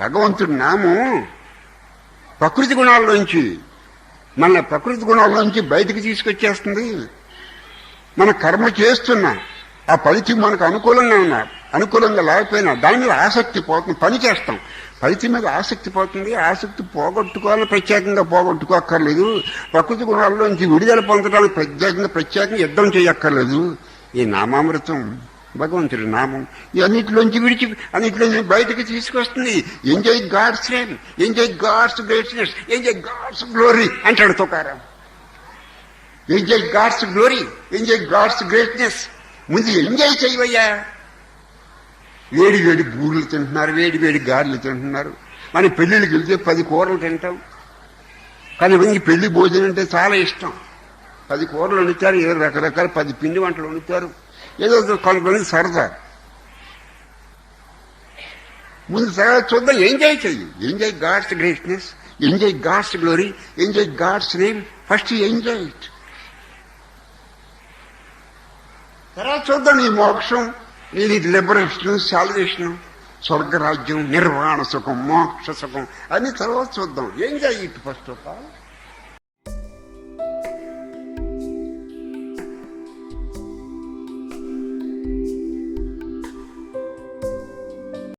భగవంతుడి నామం ప్రకృతి గుణాల్లోంచి మన ప్రకృతి గుణాల్లోంచి బయటికి తీసుకొచ్చేస్తుంది. మన కర్మ చేస్తున్నా ఆ ఫలితం మనకు అనుకూలంగా ఉన్నా అనుకూలంగా లేకపోయినా దాని మీద ఆసక్తి పోతుంది పని చేస్తాం. ఫలితం మీద ఆసక్తి పోతుంది ఆసక్తి పోగొట్టుకోవాలని ప్రత్యేకంగా పోగొట్టుకోక్కర్లేదు. ప్రకృతి గుణాల్లోంచి విడుదల పొందడానికి ప్రత్యేకంగా ప్రత్యేకంగా యుద్ధం చేయక్కర్లేదు. ఈ నామామృతం భగవంతుడి నామం. ఈ అన్నిటిలోంచి విడిచి అన్నిటిలోంచి బయటకు తీసుకొస్తుంది. Enjoy God's name enjoy God's greatness enjoy God's glory అంటాడు Tukaram. Enjoy God's glory enjoy God's greatness ముందు ఎంజాయ్ చేయవయ్యా. వేడి వేడి బూర్లు తింటున్నారు వేడి వేడి గారెలు తింటున్నారు. మన పెళ్ళిళ్ళకి వెళ్తే పది కూరలు తింటాం. కానీ మనకి పెళ్ళి భోజనం అంటే చాలా ఇష్టం. పది కూరలు వండుతారు ఏదో రకరకాల పది పిండి వంటలు వండుతారు. ఏదో కొంతమంది సరదా. ముందు సరదా చూద్దాం ఎంజాయ్ చెయ్యి enjoy God's greatness enjoy God's glory enjoy God's name first enjoy it తర్వాత చూద్దాం నీ మోక్షం నీ లిబరేషన్ సాల్వేషన్ స్వర్గరాజ్యం నిర్వాణ సుఖం మోక్ష సుఖం. అని తర్వాత చూద్దాం. Enjoy it first of all